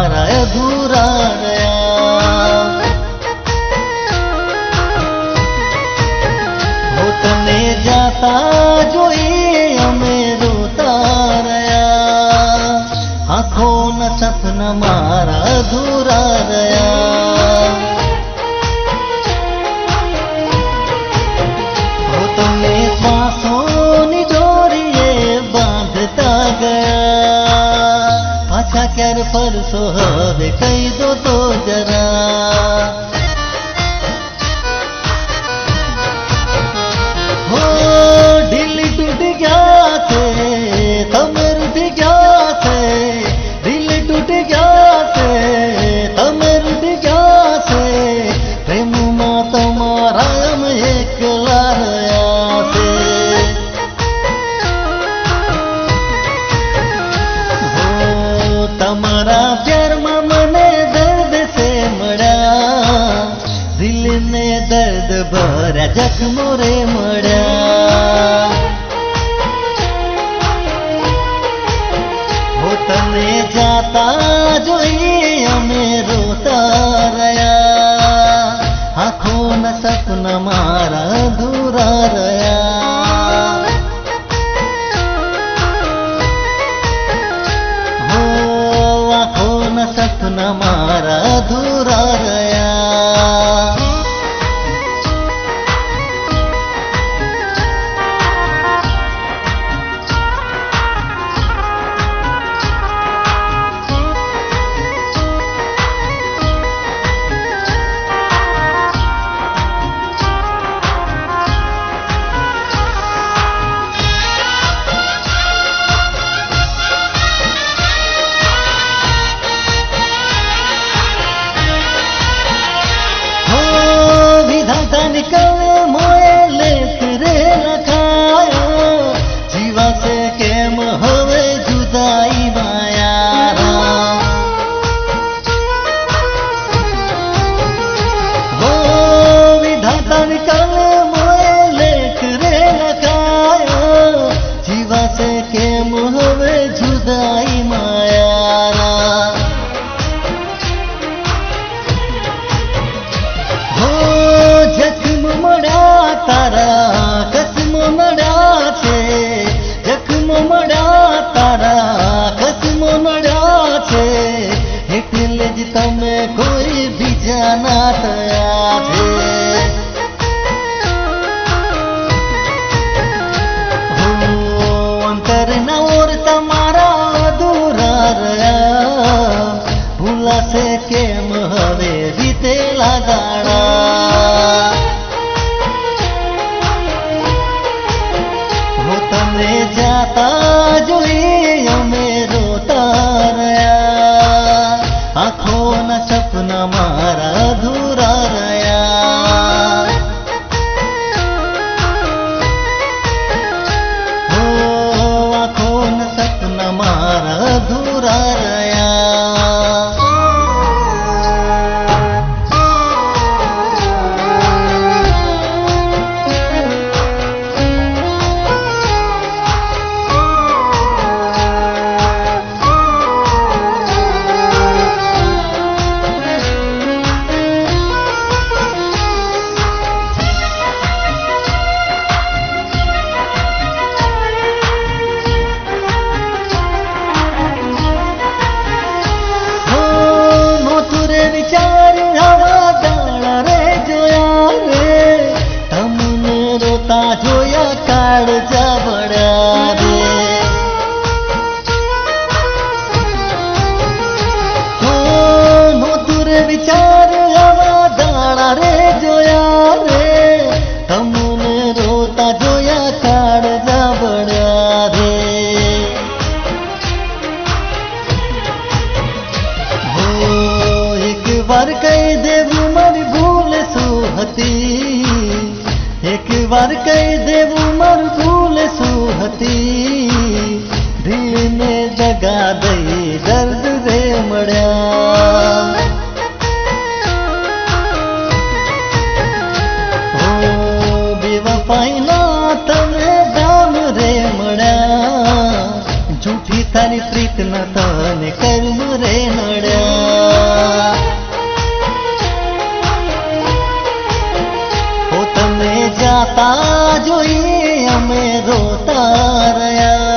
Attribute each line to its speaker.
Speaker 1: મારા અધૂરા રહ્યા હો તને જાતા જોઈએ અમે રોતા રહ્યા આંખો ન સપના મારા અધૂરા રહ્યા ક્યારે ફરશો હવે કહી દો તો જરા દિલને દર્દ ભર્યા જખમો રે મળ્યા. હો તને જાતા જોઈ અમે રોતા રહ્યા. આંખોના સપના મારા અધૂરા રહ્યા. હો, આંખોના સપના મારા તારા કસમો મળ્યા છે, જખમો મળ્યા તારા કસમો મળ્યા છે. એટલે જ તમે કોઈ બીજા ના થયા છે. હો અંતરના ઓર તમારા દૂર રહ્યા. ભૂલાશે કેમ હવે? વાર કહી દેવું, મારું ભૂલ શું હતી દિલને જગા દઈ દર્દ રે મળ્યા. તારી પ્રીત ન તને જતા જોઈએ અમે રોતા રહ્યા.